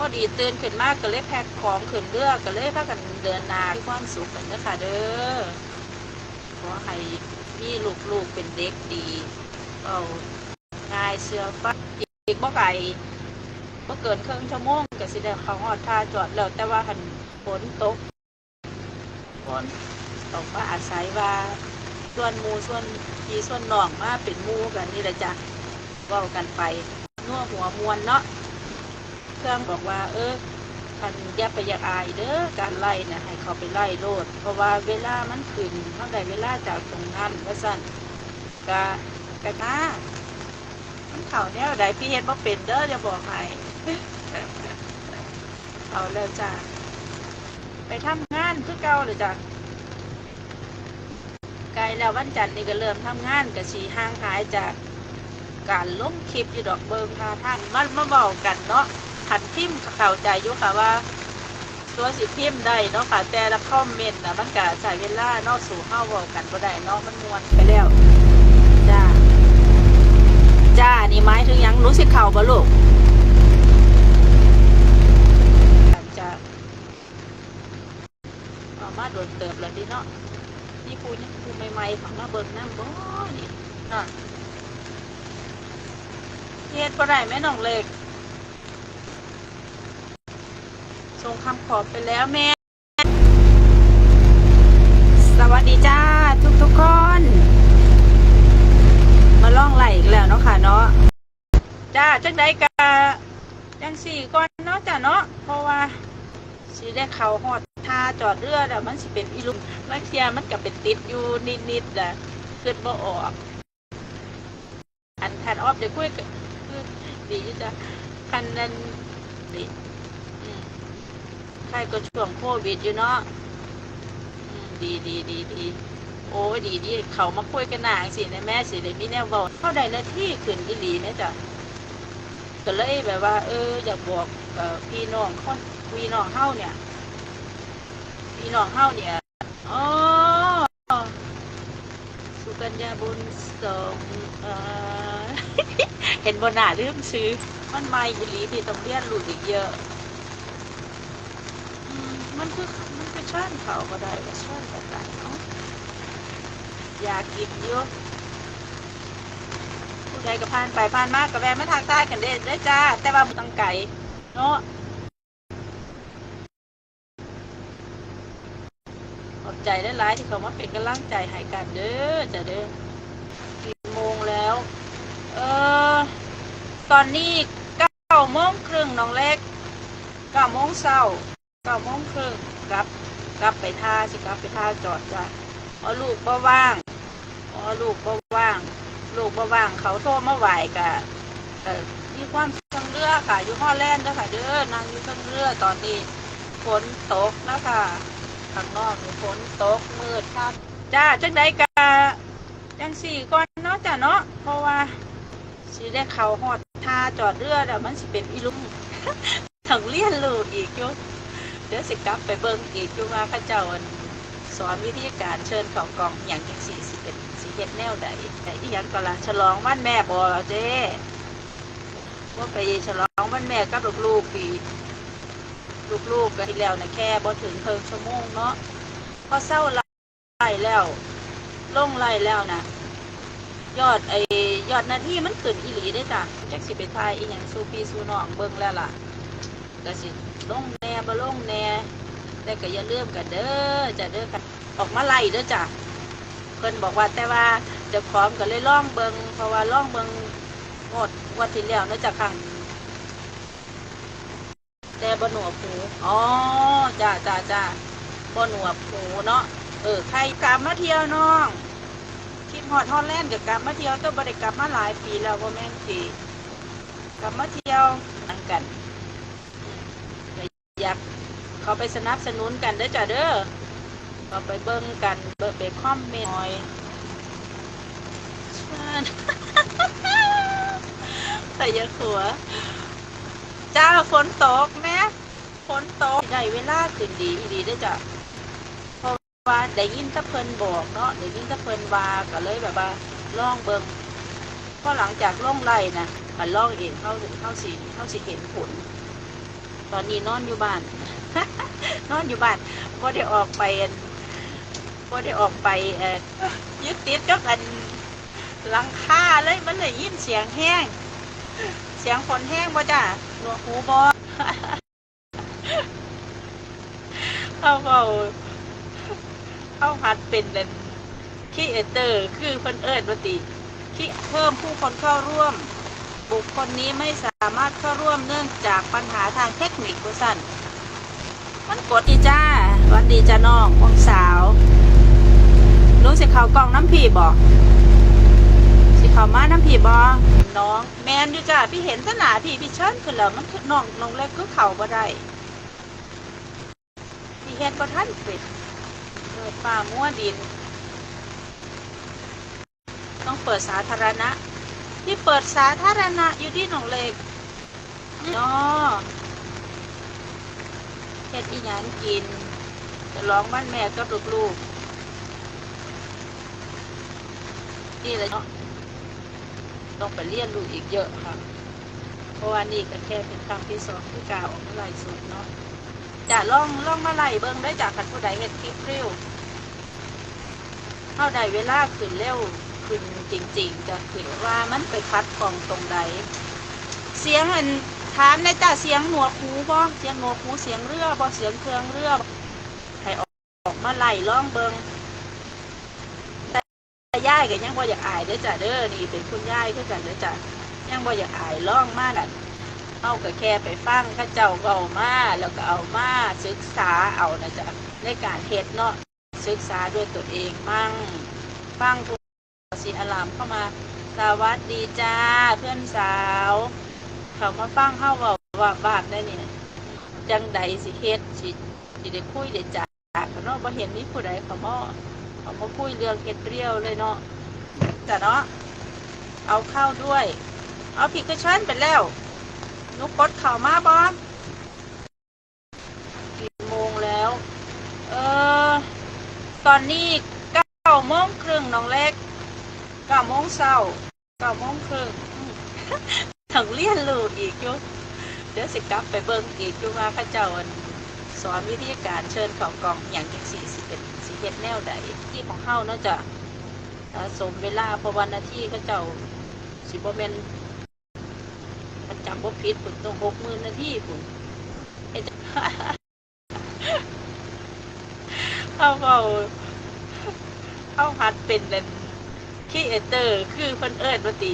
พอดีตื่นขึ้นมากก็เลยแพ็คของขึ้นเรือก็เลยพากันเดินนามีความสุขกันเด้อค่ะเด้อขอให้มีลูกๆเป็นเด็กดีเอาง่ายเชื่อฟังอีกบ่ไก่บ่เกินครึ่งชั่วโมงก็สิได้เขาฮอดท่าจอดแล้วแต่ว่าหันฝนตกฝนต้องมาอาศัยว่าส่วนมูส่วนพีส่วนน้องมาเป็นมูกันนี่แหละจ้ะว้ากันไปนัวหัวมวนเนาะ เครื่องบอกว่า เออคันอย่าไปอยากอายเด้อการไล่นะให้เขาไปไล่โลด เพราะว่าเวลามันขึ้นเท่าใดเวลาจากตรงนั้นว่าสั่นกะกะน้ามันเข่าแนวใดพี่เฮ็ดบ่เป็นเด้อจะบอกให้เอาแล้วจ้ะไปทำงานคือเก่าเลยจ้ะไกลแล้ววันจันทร์นี่ก็เริ่มทำงานกับสีห่างหายจากการลงคลิปอยู่ดอกเบิงท่าท่านมันมาเบากันเนาะ ขันพิมพ์เข้าใจอยู่ค่ะว่า ตัวสิพิมพ์ได้เนาะค่ะแต่ละคอมเมนต์นะมันก็ใช้เวลาเนาะสู่เข้าเว้ากันบ่ได้เนาะมันมวนไปแล้วจ้าจ้านี่ไม้ถึงหยังรู้สิเข่าบ่ลูกจะเอามาโดนเติบแล้วดิเนาะนี่ปูยังปูใหม่ๆของมาเบิ่งน้ำบ่นี่นาะเฮ็ดบ่ได้แม่น้องเล็ก ส่ง คำขอบไปแล้วแม่ สวัสดีจ้าทุกทุกคน มาล่องไหลอีกแล้วเนาะค่ะเนาะจ้าจังใดกะจังสี่ก่อนเนาะจ้าเนาะเพราะว่าสิได้เขาฮอดท่าจอดเรือแล้วมันสิเป็นอีลุมลักเทียมันก็เป็นติดอยู่นิดๆแหละคิดบ่ออก อันทันออฟเดี๋ยวคุยกับคือดีจ้ะคันนั้นดี ใครก็ช่วงโควิดอยู่เนาะดีดีดีดีโอ้ดีดีเขามาคุยกันหนาสินแม่สิเลยมีแนวบอกเข้าได้หน้าที่ขึ้นดีดีนะจ๊ะก็เลยแบบว่า เอออยากบอกพี่น้องคนพี่น้องเฮาเนี่ย พี่น้องเฮาเนี่ยอ๋อสุกัญญาบุญส่งเห็นบนหน้าลืมซื้อมันไม่อีหลีพี่ต้องเรียนรู้อีกเยอะ มันคือมันคือช่านเขาก็ได้ว่าช่านแบบไหนเนาะอยากกินเยอะผู้ใดก็ผ่านไปผ่านมากกับแวะมาทางใต้กันเด้ได้จ้า แต่ว่าต้องไก่เนาะขอบใจได้หลายที่เขามาเป็นกำลังใจให้กันเด้อจ้ะเด้อกี่โมงแล้ว เออตอนนี้เก้าโมงครึ่งน้องเล็กเก้าโมงเช้า ก้าโมงครึ่งกลับกลับไปท่าสิกลับไปท่าจอดจ้ะอ๋อลูกบ่ว่างอ๋อลูกบ่ว่าง ลูกบ่ว่าง เขาโทรมาไหวกะเออมีความเครื่องเรือค่ะ อยู่ฮอแลนด์เด้อค่ะเด้อนางอยู่เครื่องเรือตอนนี้ฝนตกแล้วค่ะข้างนอกนี่ฝนตกมืดครับจ้าจังใดกะจังสี่ก่อนเนาะจ้ะเนาะเพราะว่าสิได้เขาฮอดท่าจอดเรือแล้วมันสิเป็นอีลุมถึงเรียนรู้อีกยู่ เดี๋ยวสิกลับไปเบิ่งอีกอยู่ว่าเขาเจ้าอันสอนวิธีการเชิญเขากล่องอย่างจังสี่สิบเป็นสิเฮ็ดแนวใดแต่อีหยังก็ละฉลองวันแม่บ่เจ้ว่าไปฉลองวันแม่กับลูกๆปีลูกๆก็ที่แล้วนะแค่บ่ถึงเพิ่งชั่วโมงเนาะพอเศร้าไล่แล้วล่งไล่แล้วนะยอดไอยอดหนาที่มันขึ้นอีหลีได้จ้ะแจักสิไปทายอีหยังสู่พี่สู่น้องเบิ่งแล้วล่ะก็สิ ลงแหน่บ่ลงแหน่แต่ก็อย่าลืมกันเด้อจะเด้อกันออกมาไล่เด้อจ้ะเพิ่นบอกว่าแต่ว่าจะพร้อมก็เลยล่องเบิงเพราะว่าล่องเบิ่งงดงวดที่แล้วเนาะจ้ะครั้งแต่บ่หนวกหูอ๋อจ้าจ้าจ้าบ่หนวกหูเนาะเออใครกลับมาเที่ยวน้อง คิดฮอดฮอลแลนด์ก็กลับมาเที่ยวต่บ่ได้กลับมาหลายปีแล้วบ่าแม่นสิกลับมาเที่ยวนั่งกันก็อยาก เขาไปสนับสนุนกันเด้อจ้ะเด้อเขาไปเบิ่งกันเบิ่งไปคอมเมนต์หน่อยแต่อยังขัวจ้าฝนตกแม่ฝนตกได้เวลาขึ้นดีอีดีเด้จ้ะว่าได้ยินตะเพิ่นบอกเนาะได้ยินตะเพิ่นว่าก็เลยแบบว่าล่องเบิงพอหลังจากล่องไล่นะมันล่องเองเข้าเข้าสิเข้าสิเห็นผล ตอนนี้นอนอยู่บ้าน นอนอยู่บ้านก็ได้ออกไปก็ได้ออกไปยึดติดกับอันหลังคาเลยมันเลยยินเสียงแห้ง เสียงฝนแห้งบ่จ้ะหนวกหูบ่เขาเบาเขาหัดเป็นเดนคีเอเตอร์คือเพิ่นเอิญปติคีเพิ่มผู้คนเข้าร่วม บุคคลนี้ไม่สามารถเข้าร่วมเนื่องจากปัญหาทางเทคนิคกุสัน มันกดดีจ้าวันดีจ้าน้องวงสาวรู้สิเขากล่องน้ำผีบอกสิเขามาน้ำผีบอน้อง แมนอยู่จ้าพี่เห็นสนาพี่พี่เชิญขึ้นแล้วมันคือน้องน้องเล็กคือเข่าบ่ได้พี่เฮ็ดบ่ทันเป็ดเกิดป่ามั่วดิน ต้องเปิดสาธารณะ ที่เปิดสาธารณะอยู่ที่หนองเล็กเนาะ เฮ็ดอีหยังกินจะร้องบ้านแม่ก็ลูกๆนี่เลยเนาะต้องไปเรียนรู้อีกเยอะค่ะ เพราะว่านี่ก็แค่เป็นครั้งที่สองที่กล่าวออกมาไล่สุดเนาะจะล่องล่องมาไล่เบิ้งได้จากคันผู้ใดเฮ็ดคลิปเร็วเท่าใดเวลาขึ้นเร็วขึ้นจริง ๆ จะขึ้นว่ามันไปคัดกองตรงใดเสียงอัน ถามในจ้าเสียงหนวกหูบ่เสียงหนวกหูเสียงเรือบ่เสียงเครื่องเรือให้ออกออกมาไล่ล่องเบิงแต่ย่ายก็ยังบ่อยากอายเด้อจ้ะเด้อนี่เป็นคุณย่ายคือกันเด้อจ้ะยังบ่อยากอายล่องมานั่นเอาก็แค่ไปฟังข้าเจ้าเว้ามาแล้วก็เอามาศึกษาเอานะจ๊ะในการเฮ็ดเนาะศึกษาด้วยตัวเองมั่งฟังทุกสีอารามเข้ามา สวัสดีจ้าเพื่อนสาว เขามาฟังเข้าว้าว่าบาปได้เนี่ยจังใดสิเฮ็ดสิสิได้คุยได้จ้าเขาเนาะบ่เห็นมีผู้ใดเขามาเขามาคุยเรื่องเฮ็ดเรียวเลยเนาะจ้ะเนาะเอาเข้าด้วย เอาผิดกระชั้นไปแล้วนุกกดเข่ามาบอสกี่โมงแล้ว เออตอนนี้เก้าโมงครึ่งน้องเล็กเก้าโมงเช้าเก้าโมงครึ่ง ถึงเรียนรู้อีกอยุเดี๋ยวสิกลับไปเบิ่งอีกอยุว่าเข้าเจ้าสอนวิธีการเชิญข่ากองอย่างจังสี่สิเป็นสีเฮ็ดแนวใดที่ของเฮาเนาจะสมเวลาพราะวันนาทีเข้าเจ้าสิบ่แม่นมันจำบ่ผิดผมต้องหกหมื่นนาทีผมเขาเบาเขาหัดเป็นเลนคีเอเตอร์ คือเพิ่นเอิญปติ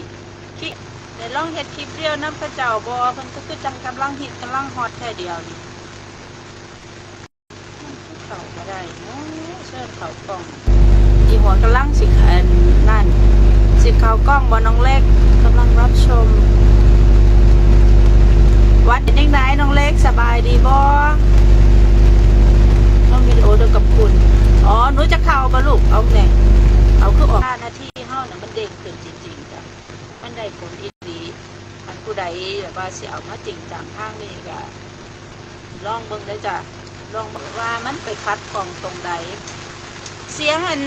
คี ในลองเฮ็ดคลิปเรียวน้ำพระเจ้าบอเพิ่นก็คือจังกำลังฮิตกำลังฮอตแค่เดียวนี่เขาก็ได้เนาะเชิญเขากล้องอีหัวกำลังสิขันนั่น สิเขากล้องบอน้องเล็กกำลังรับชม วัดเป็นยังไงน้องเล็กสบายดีบ่ต้องวิดีโอเดียวกับคุณ อ๋อหนูจะเข้าปะลูกเอาเนี่ยเอาคือออกหน้านาทีเฮ้าน่ะมันเด้งขึ้นจริงๆจ้ะมันได้ผลที่ดีมัน ผู้ใดแบบว่าเสียเอามาจริงจังข้างนี้ก็ลองเบิ่งได้จ้ะลองบิ่งว่ามันไปคัดกล่องตรงใด เสียงอัน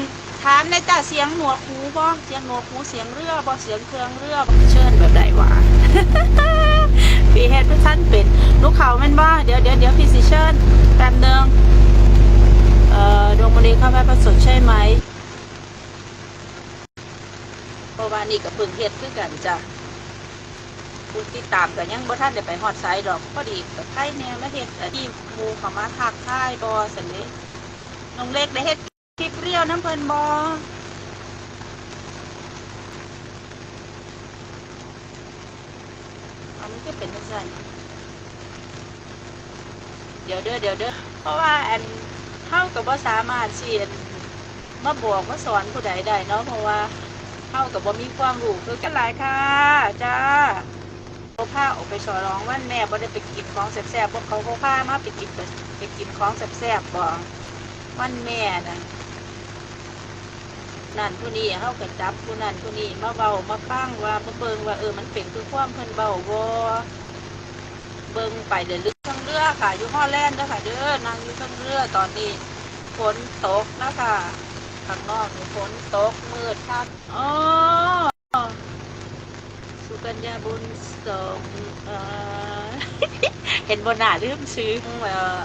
ถามในจ้ะเสียงหนวกหูบ่เสียงหนวกหูเสียงเรือบ่เสียงเครื่องเรือบ่เชิญแบบใดวะพี่เฮ็ดพื่ท่านเป็นลูกเขาแม่นบ่เดี๋ยวเดี๋ยวเดี๋ยวพี่สิเชิญแป๊บนึงเอ่อดวงมณีเข้าไปประสดใช่ไหมเพราะว่านี่กับพึ่งเฮ็ดคือกันจ้ะ ผู้ติดตามก็ยังบ่ทันได้ไปฮอดไซด์ดอกพอดีกับไทยแนวมาเฮ็ดที่มูเขามาทักทายบ่ซั่นเด้น้องเล็กได้เฮ็ดคลิปเรียวน้ำเพิ่นบ่อันนี้ก็เป็นจังซั่นเดี๋ยวเด้อเดี๋ยวเด้อเพราะว่าอันเฮาก็บ่สามารถสิอันมาบอกมาสอนผู้ใดได้เนาะเพราะว่าเฮาก็บ่มีความรู้คือกันหลายค่ะ จ้า เขาพาออกไปฉลองวันแม่บ่ได้ไปกินของแซ่บๆพวกเขาเขาพามาไปกินไปกินของแซ่บๆบ่วันแม่น่ะนั่นผู้นี้เฮาก็จับผู้นั้นผู้นี้มาเว้ามาฟังว่ามาเบิ่งว่าเออมันเป็นคือความเพิ่นเว้าบ่เบิ่งไปเรื่อยๆทั้งเรือค่ะอยู่ฮอแลนด์เด้อค่ะเด้อนั่งอยู่ทั้งเรือตอนนี้ฝนตกนะคะข้างนอกฝนตกมืดค่ะอ๋อ กัญญาบุญสงเอ่อเห็นบนหน้าลืมซื้อเอ่อ